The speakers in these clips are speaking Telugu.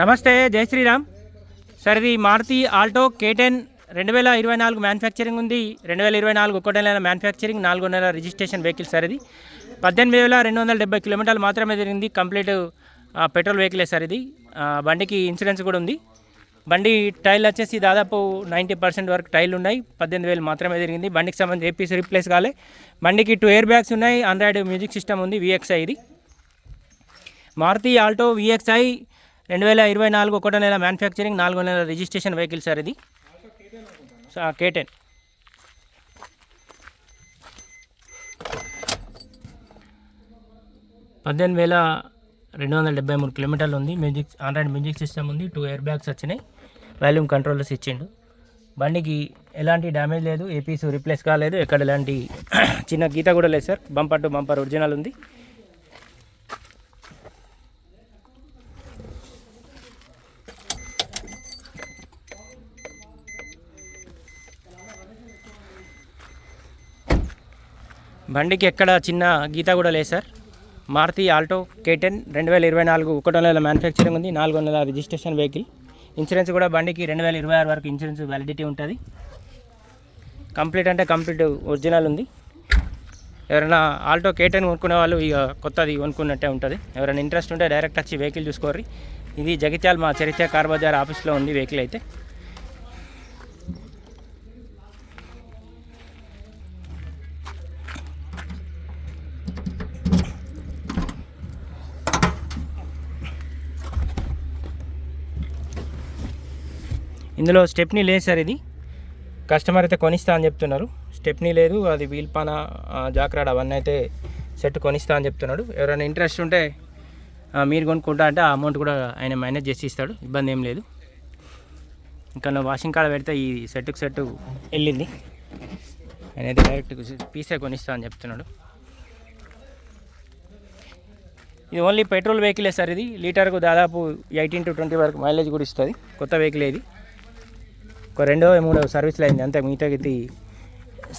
నమస్తే జై శ్రీరామ్. సార్ ఇది మారుతి ఆల్టో కేటెన్ రెండు వేల ఇరవై నాలుగు మ్యానుఫ్యాక్చరింగ్ ఉంది. రెండు వేల ఇరవై నాలుగు ఒకటో నెల మ్యానుఫ్యాక్చరింగ్ నాలుగో నెల రిజిస్ట్రేషన్ వెహికల్ సార్ ఇది పద్దెనిమిది వేల రెండు వందల డెబ్బై కిలోమీటర్లు మాత్రమే తిరిగింది కంప్లీట్ పెట్రోల్ వెహికలే సార్ ఇది బండికి ఇన్సూరెన్స్ కూడా ఉంది. బండి టైల్ వచ్చేసి దాదాపు నైంటీ పర్సెంట్ వరకు టైల్ ఉన్నాయి. పద్దెనిమిది వేలు మాత్రమే తిరిగింది. బండికి సంబంధించి ఏపీసీ రీప్లేస్ కాలే. బండికి టూ ఎయిర్ బ్యాగ్స్ ఉన్నాయి. ఆండ్రాయిడ్ మ్యూజిక్ సిస్టమ్ ఉంది విఎక్స్ఐ ఇది. మారుతి ఆల్టో విఎక్స్ఐ రెండు వేల ఇరవై నాలుగు ఒకటో నెల మ్యానుఫ్యాక్చరింగ్ నాలుగో నెల రిజిస్ట్రేషన్ వెహికల్ సార్ ఇది. కేటెన్ పద్దెనిమిది వేల రెండు వందల డెబ్బై మూడు కిలోమీటర్లు ఉంది. మ్యూజిక్ ఆండ్రాయిడ్ మ్యూజిక్ సిస్టమ్ ఉంది. టూ ఎయిర్ బ్యాగ్స్ వచ్చినాయి. వాల్యూమ్ కంట్రోలర్స్ ఇచ్చిండు. బండికి ఎలాంటి డ్యామేజ్ లేదు. ఏపీస్ రిప్లేస్ కాలేదు. ఎక్కడ ఎలాంటి చిన్న గీత కూడా లేదు sir. Bumper to bumper original ఉంది. బండికి ఎక్కడ చిన్న గీత కూడా లేదు సార్. మారుతి ఆల్టో కేటెన్ రెండు వేల ఇరవై నాలుగు ఒకటో నెల మ్యానుఫ్యాక్చరింగ్ ఉంది నాలుగో నెల రిజిస్ట్రేషన్ వెహికల్. ఇన్సూరెన్స్ కూడా బండికి రెండు వేల ఇరవై ఆరు వరకు ఇన్సూరెన్స్ వ్యాలిడిటీ ఉంటుంది. కంప్లీట్ అంటే కంప్లీట్ ఒరిజినల్ ఉంది. ఎవరైనా ఆల్టో కేటెన్ కొనుక్కునే వాళ్ళు ఇక కొత్తది కొనుక్కున్నట్టే ఉంటుంది. ఎవరైనా ఇంట్రెస్ట్ ఉంటే డైరెక్ట్ వచ్చి వెహికల్ చూసుకోర్రి. ఇది జగిత్యాల మా చరిత్ర కార్ బజార్ ఆఫీస్లో ఉంది వెహికల్ అయితే. ఇందులో స్టెప్నీ లేదు సార్ ఇది. కస్టమర్ అయితే కొనిస్తా అని చెప్తున్నారు. స్టెప్నీ లేదు అది వీల్పాన జాక్రాడ్ అవన్నీ అయితే సెట్ కొనిస్తా అని చెప్తున్నాడు. ఎవరైనా ఇంట్రెస్ట్ ఉంటే మీరు కొనుక్కుంటా అంటే ఆ అమౌంట్ కూడా ఆయన మేనేజ్ చేసి ఇస్తాడు. ఇబ్బంది ఏం లేదు. ఇంకా వాషింగ్ కాడ పెడితే ఈ సెట్టుకు సెట్ వెళ్ళింది. ఆయన అయితే డైరెక్ట్ పీసే కొనిస్తా అని చెప్తున్నాడు. ఇది ఓన్లీ పెట్రోల్ వెహికలే సార్ ఇది. లీటర్కు దాదాపు ఎయిటీన్ టు ట్వంటీ వరకు మైలేజ్ కూడా ఇస్తుంది. కొత్త వెహికల్ ఇది. ఒక రెండో మూడో సర్వీసులు అయింది. అంతే మిగతా ఇది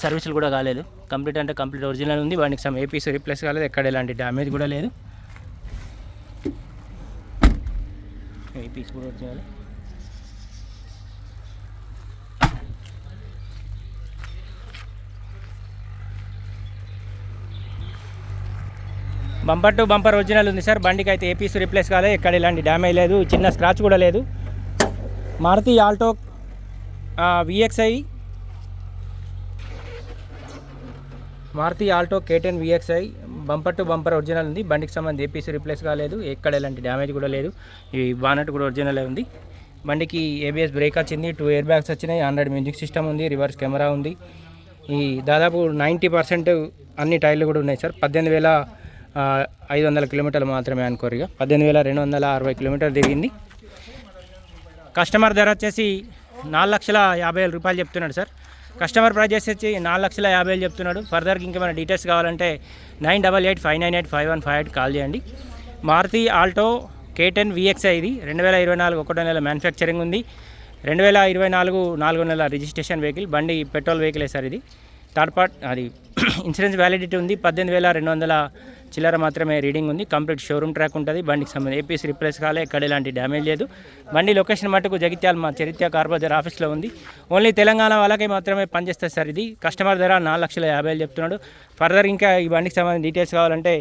సర్వీసులు కూడా కాలేదు. కంప్లీట్ అంటే కంప్లీట్ ఒరిజినల్ ఉంది. వాడికి సమ్ ఏపీస్ రీప్లేస్ కాలేదు. ఎక్కడ ఎలాంటి డ్యామేజ్ కూడా లేదు. ఏపీస్ కూడా original bumper to bumper original ఉంది సార్. బండికి అయితే ఏపీస్ రీప్లేస్ కాలేదు. ఎక్కడ ఇలాంటి డ్యామేజ్ లేదు. చిన్న స్క్రాచ్ కూడా లేదు. Maruti Alto VXI Maruti Alto K ten VXI bumper to bumper original ఉంది. బండికి సంబంధించి ఏపీసీ రీప్లేస్ కాలేదు. ఎక్కడ ఎలాంటి డ్యామేజ్ కూడా లేదు. ఈ బానట్ కూడా ఒరిజినలే ఉంది. బండికి ఏబిఎస్ బ్రేక్ వచ్చింది. టూ ఇయర్ బ్యాగ్స్ వచ్చినాయి. హండ్రెడ్ మ్యూజిక్ సిస్టమ్ ఉంది. రివర్స్ కెమెరా ఉంది. ఈ దాదాపు నైంటీ పర్సెంట్ అన్ని టైర్లు కూడా ఉన్నాయి సార్. పద్దెనిమిది వేల ఐదు వందల కిలోమీటర్లు మాత్రమే అనుకోరుగా పద్దెనిమిది వేల రెండు వందల అరవై కిలోమీటర్లు తిరిగింది కస్టమర్ ధర వచ్చేసి నాలుగు లక్షల యాభై వేల రూపాయలు చెప్తున్నాడు సార్. కస్టమర్ ప్రైస్ వచ్చి నాలుగు లక్షల యాభై వేలు చెప్తున్నాడు. ఫర్దర్కి ఇంకేమైనా డీటెయిల్స్ కావాలంటే nine double eight five nine eight five one five eight call చేయండి. మారుతి ఆల్టో కేటెన్ విఎక్స్ఐ ఇది. రెండు వేల ఇరవై నాలుగు ఒకటో నెల మ్యానుఫ్యాక్చరింగ్ ఉంది. రెండు వేల ఇరవై నాలుగు నాలుగో నెల రిజిస్ట్రేషన్ వెహికల్ బండి పెట్రోల్ వెహికలే సార్ ఇది. థర్డ్ పార్ట్ అది ఇన్సూరెన్స్ వ్యాలిడిటీ ఉంది. పద్దెనిమిది వేల రెండు వందల చిల్లర మాత్రమే రీడింగ్ ఉంది. కంప్లీట్ షోరూమ్ ట్రాక్ ఉంటుంది. బండికి సంబంధించి ఏపీసీ రిప్లేస్ కాలే ఎక్కడ ఎలాంటి డ్యామేజ్ లేదు. బండి లొకేషన్ మటుకు జగిత్యాల మా చరిత్ర కార్బజార్ ఆఫీస్లో ఉంది. ఓన్లీ తెలంగాణ వాళ్ళకే మాత్రమే పనిచేస్తుంది సార్ ఇది. కస్టమర్ ధర నాలుగు లక్షల యాభై వేలు చెప్తున్నాడు. ఫర్దర్ ఇంకా ఈ బండికి సంబంధించిన డీటెయిల్స్ కావాలంటే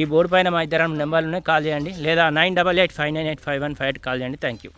ఈ బోర్డు పైన మా ఇద్దరం నెంబర్లు ఉన్నాయి. కాల్ చేయండి. లేదా nine double eight five nine eight five one five eight call చేయండి. Thank you.